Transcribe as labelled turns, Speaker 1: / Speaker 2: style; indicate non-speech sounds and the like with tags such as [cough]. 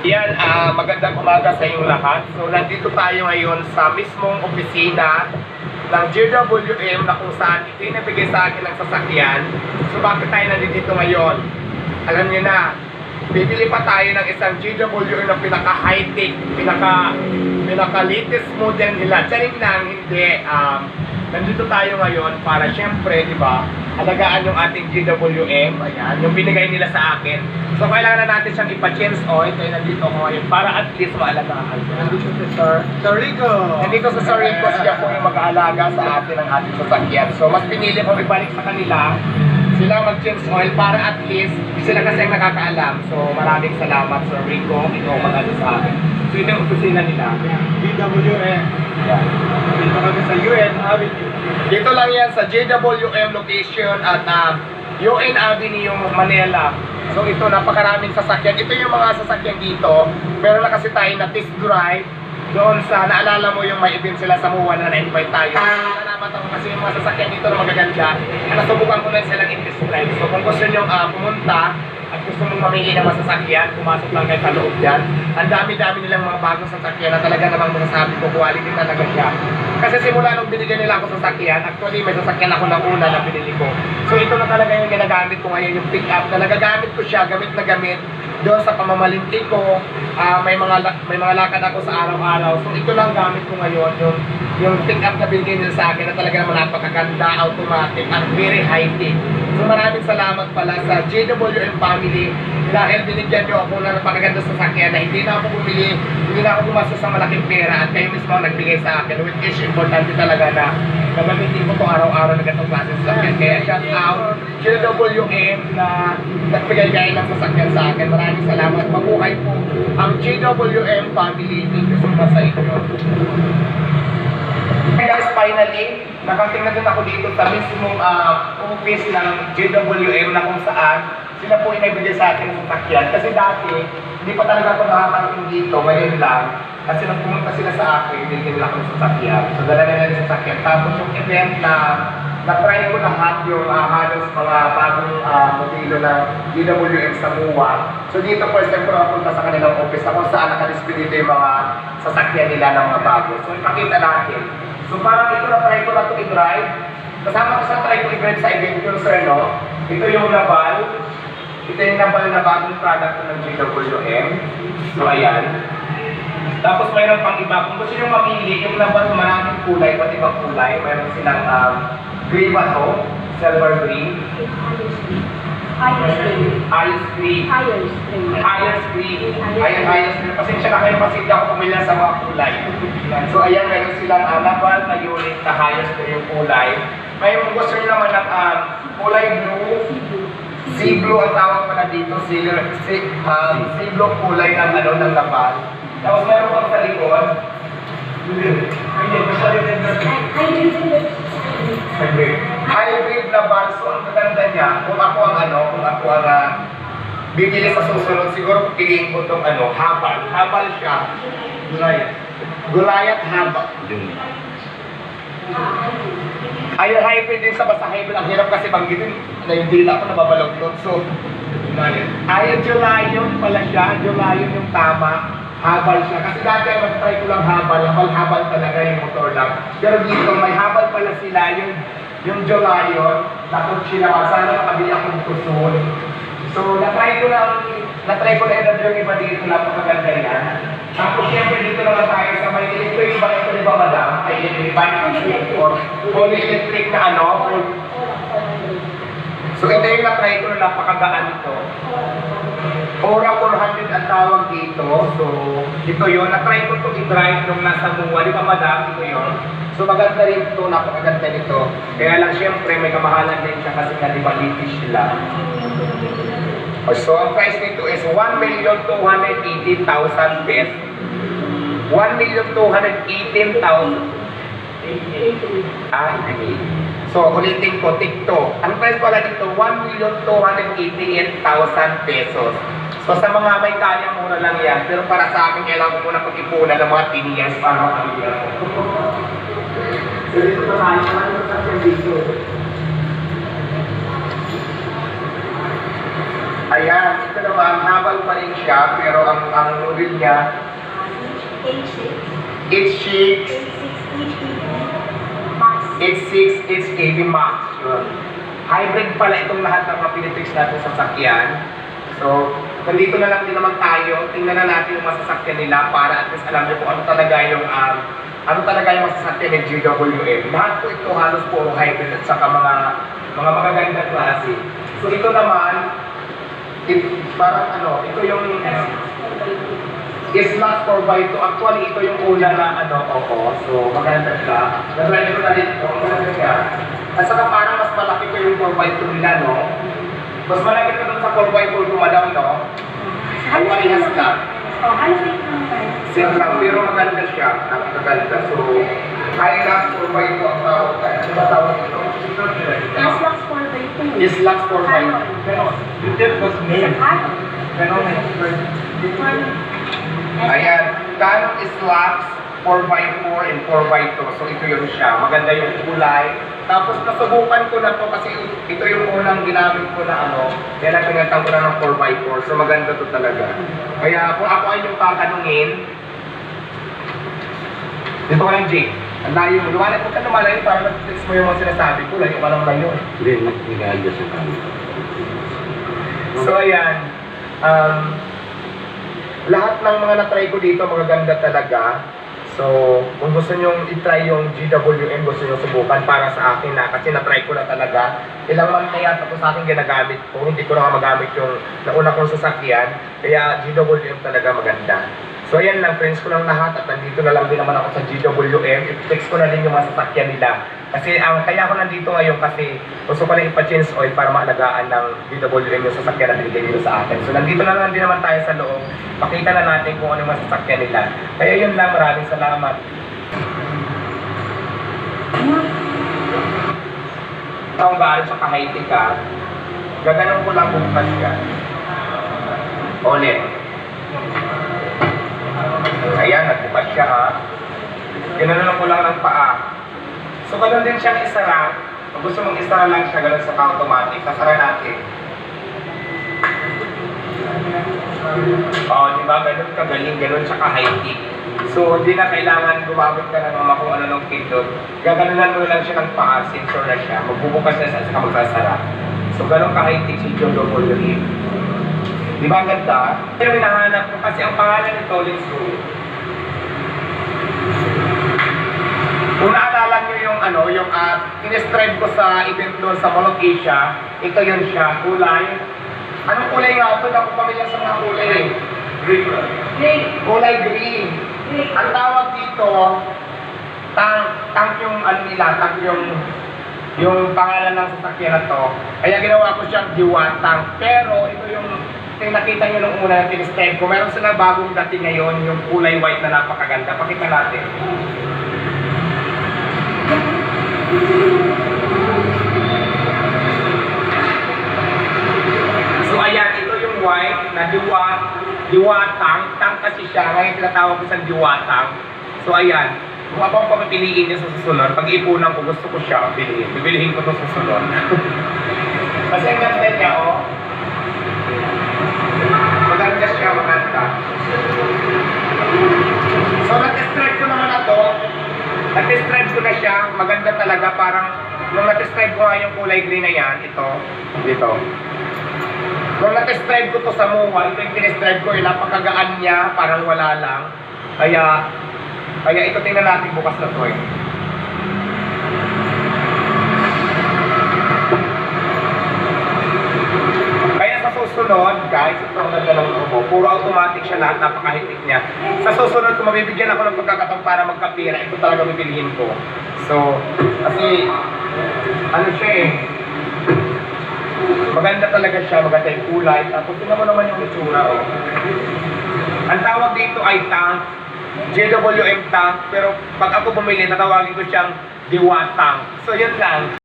Speaker 1: Yan, ah, magandang umaga sa inyong lahat. So, nandito tayo ngayon sa mismong opisina ng GWM na kung saan ito yung nabigay sa akin ng sasakyan. So, bakit tayo nandito ngayon? Alam niyo na, bibili pa tayo ng isang GWM na pinaka-high-tech, pinaka, pinaka-latest model nila. Charing lang, hindi. Um, nandito tayo ngayon para syempre, di ba, alagaan yung ating GWM, ayan, yung binigay nila sa akin. So, kailangan na natin siyang ipa-change oil, kaya nandito ako ngayon para at least maalagaan. Nandito si Sir.
Speaker 2: Sir Rico!
Speaker 1: Nandito sa Sir Rico, siya po yung mag-aalaga sa atin ng ating sasakyan. So, mas pinili ko ibalik sa kanila, sila mag-change oil para at least sila kasi ang nakakaalam. So, maraming salamat Sir Rico, ikaw mag-ano sa akin. So, ito yung opisina nila.
Speaker 2: DWM.
Speaker 1: Yan.
Speaker 2: Dito kami sa UN Avenue.
Speaker 1: Dito lang yan sa JWM location at uh, UN Avenue, Manila. So ito, napakaraming sasakyan. Ito yung mga sasakyan dito. Meron na kasi tayo na test drive doon sa, naalala mo yung may event sila sa MUA na na-invite tayo. Salamat ako kasi yung mga sasakyan dito na magaganda. Nasubukan ko na silang i-test drive. So kung gusto nyo ah, pumunta, at gusto mong mamili ng mga sasakyan, pumasok lang kayo sa loob dyan. Ang dami-dami nilang mga bagong sasakyan na talaga namang masasabi ko, quality talaga siya. Kasi simula nung binigyan nila ako sasakyan, actually may sasakyan ako na una na binili ko. So ito na talaga yung ginagamit ko ngayon, yung pick up, na nagagamit ko siya, gamit na gamit, doon sa pamamalingki ko, ah, may mga may mga lakad ako sa araw-araw. So ito lang gamit ko ngayon, yung yung pick up na binigay nila sa akin na talaga naman napakaganda, automatic, at very high-tech. So maraming salamat pala sa JWM family dahil binigyan niyo ako ng napakaganda sa sasakyan na hindi na ako bumili, hindi na ako gumastos sa malaking pera at kayo mismo ang nagbigay sa akin which is importante talaga na gagamitin ko itong araw-araw na ganitong klase ng sasakyan. Kaya shout out JWM na nagbigay kayo ng sasakyan sa akin. Maraming salamat. Mabuhay po ang JWM family. Thank you so much sa inyo. Finally, nakating na din ako dito sa mismong ah, office ng JWM na kung saan sila po inibigay sa akin ng sasakyan. Kasi dati, hindi pa talaga ako nakakarating dito, ngayon lang. Kasi nung pumunta sila sa akin, binigyan nila ako ng sasakyan. So dala nila yung sasakyan. Tapos yung event na na-try ko lahat yung ah, halos mga bagong ah, modelo ng JWM sa MUA. So dito first time ko napunta sa kanilang office na kung saan nakadisplay dito yung mga sasakyan nila ng mga bago. So ipakita natin. So parang ito na try ko na ito i-drive. Kasama ko sa try ko i-drive sa event sir, no? Ito yung Naval. Ito yung Naval na bagong product ng JWM. So ayan. Tapos mayroon pang iba. Kung gusto nyo mamili, yung Naval maraming kulay, pati ibang kulay. Mayroon silang um, gray ba to? Silver green.
Speaker 3: Higher stream.
Speaker 1: Ice green.
Speaker 3: Higher stream.
Speaker 1: Higher screen. Ayan, higher screen. Pasensya na kayo kasi hindi ako pumila sa mga kulay. So, ayan, meron silang uh, naval na unit na higher screen yung kulay. May kung gusto nyo naman ng um, kulay blue, sea blue ang tawag pala dito, sea, um, sea blue kulay ng, ano, ng naval. Tapos meron pang sa likod. Ayan, sa likod ng Hybrid. Hybrid na balso, ang maganda niya, kung ako ang ah, bibili sa susunod, siguro pipiliin ko itong ano, habal. Habal siya. Gulayat. Gulayat habal. Ayun, hybrid din sa basta hybrid. Ang hirap kasi banggitin na yung dila ko nababalagtot. So, ayun, Julayon pala siya. Julayon yung tama. Habal siya. Kasi dati ay mag-try ko lang habal. Habal-habal talaga yung motor lang. Pero dito, may habal pala sila. Yung, yung Julayon, takot sila. Sana makabili ako nito soon. So, na-try ko lang, na-try ko na i yung iba dito. Napakaganda yan. Tapos siyempre dito naman tayo sa may electric ba ito di ba madam? Ay electric bike or fully electric na ano? full- So ito yung na-try ko na napakagaan ito. Ora 400 ang tawag dito. So, ito yon Na-try ko ito i-drive nung nasa Muwa. Di ba madam? Ito yon So, maganda rin ito. Napakaganda nito. Kaya lang siyempre may kamahalan din siya kasi nga di ba British sila. So, ang price nito is 1,280,000 pesos. 1,218,000 Ah, okay. So, ulitin ko, TikTok. Ang price pala dito, 1,288,000 pesos. Sa mga may kaya, mura lang yan. Pero para sa akin, kailangan ko muna pag-ipunan ng mga tiniyas para makabigyan ko. so, dito na tayo. Ano sa dito? Ayan, ito naman, habal pa rin siya, pero ang, ang model niya,
Speaker 3: H6.
Speaker 1: it's chic,
Speaker 3: H6 HEV. Max.
Speaker 1: it's 6, it's 80 max. Yun. Hybrid pala itong lahat ng mga Pinitrix natin sa sasakyan. So, nandito na lang din naman tayo. Tingnan na natin yung masasakyan nila para at least alam niyo kung ano talaga yung um, ano talaga yung masasakyan ng GWM. Lahat po ito halos puro hybrid at saka mga mga magagandang klase. So, ito naman, it, parang ano, ito yung is not 4x2. Actually, ito yung una na ano, oo. So, maganda siya. Ko na dito, maganda siya. At saka parang mas malaki ko yung 4x2 nila, no? Mas malaki dun sa 4x4 ko, madam, no? Ay, parehas na.
Speaker 3: Oh, halos ito lang tayo.
Speaker 1: Same lang, pero maganda siya. Napakaganda. So, Hilux 4x2 ang tawag. Ano ba tawag ito?
Speaker 3: S-Lux 4x2.
Speaker 1: Is Lux 4x2.
Speaker 2: Ganon. Yung tip was.
Speaker 3: Canon.
Speaker 2: Ganon.
Speaker 1: Ayan, Canon is Lux 4x4 and 4x2. So ito yun siya. Maganda yung kulay. Tapos nasubukan ko na to kasi ito yung unang ginamit ko na ano. Kaya na pinatang ko na ng 4x4. So maganda to talaga. Kaya kung ako ay yung tatanungin, dito ka lang, Jake. Ang layo mo. Lumalag mo ka lumalayo para mag-fix mo yung mga sinasabi ko. Layo ka lang layo eh.
Speaker 4: Hindi, nag-adjust yung.
Speaker 1: So ayan, um, lahat ng mga na-try ko dito magaganda talaga. So, kung gusto nyo i-try yung GWM, gusto nyo subukan para sa akin na, kasi na-try ko na talaga. Ilang month na yata ito sa akin ginagamit ko, hindi ko na magamit yung nauna kong sasakyan. Kaya GWM talaga maganda. So ayan lang, friends ko lang lahat at nandito na lang din naman ako sa GWM. I-text ko na din yung mga sasakyan nila. Kasi ang kaya ako nandito ngayon kasi gusto ko lang ipa-change oil para maalagaan ng GWM yung sasakyan na binigay nila sa akin. So nandito na lang din naman tayo sa loob. Pakita na natin kung ano yung mga sasakyan nila. Kaya yun lang, maraming salamat. Ang gaano sa kahiti ka, gaganon ko lang bukas ka. Ulit. Nagbukas siya ha. Ginanon ko lang ng paa. So, ganun din siyang isara. Kung gusto mong isara lang siya, ganun sa automatic. Sasara natin. Oo, di ba? Ganun kagaling, ganun siya ka-high kick. So, di na kailangan gumamit ka ng mga kung ano ng pindot. Gaganunan mo lang siya ng paa, sensor na siya. Magbubukas na siya, saka magsasara. So, ganun ka-high kick si John W. Di ba ang ganda? Yung hinahanap ko kasi ang pangalan nito, let's go. Kung naalala nyo yung ano, yung uh, in-describe ko sa event doon sa Mall of Asia, ito yun siya, kulay. Anong kulay nga ito? Ako pamilya sa mga kulay.
Speaker 2: Green.
Speaker 3: Great.
Speaker 1: Kulay green.
Speaker 3: Great.
Speaker 1: Ang tawag dito, tank, tank yung ano nila, tank yung yung pangalan ng sasakyan na to. Kaya ginawa ko siyang diwatang. Pero ito yung yung nakita nyo nung una na tinisted ko. Meron sila bagong dating ngayon, yung kulay white na napakaganda. Pakita natin. So ayan, ito yung white na diwa, diwatang. Tang kasi siya, ngayon tinatawag ko sa diwatang. So ayan, kung ako ang papipiliin niya sa susunod, pag ipunan ko, gusto ko siya piliin. Bibilihin ko ito sa susunod. [laughs] kasi ang ganda niya, oh. Nag-describe ko na siya. Maganda talaga. Parang, nung nag-describe ko nga yung kulay green na yan, ito, dito. Nung na-describe ko to sa MUA, ito yung describe ko, eh, napakagaan niya, parang wala lang. Kaya, kaya ito tingnan natin bukas na to eh. Kaya sa susunod, guys, ito ang ganda ng turbo. Puro automatic siya lahat, napakahitik niya. Sa susunod, kung mabibigyan ako ng pagkakataon para magkapira, ito talaga bibilihin ko. So, kasi, ano siya eh, maganda talaga siya, maganda yung kulay. Tapos tingnan mo naman yung itsura, oh. Ang tawag dito ay tank, JWM tank, pero pag ako bumili, tatawagin ko siyang Diwatang. So, yun lang.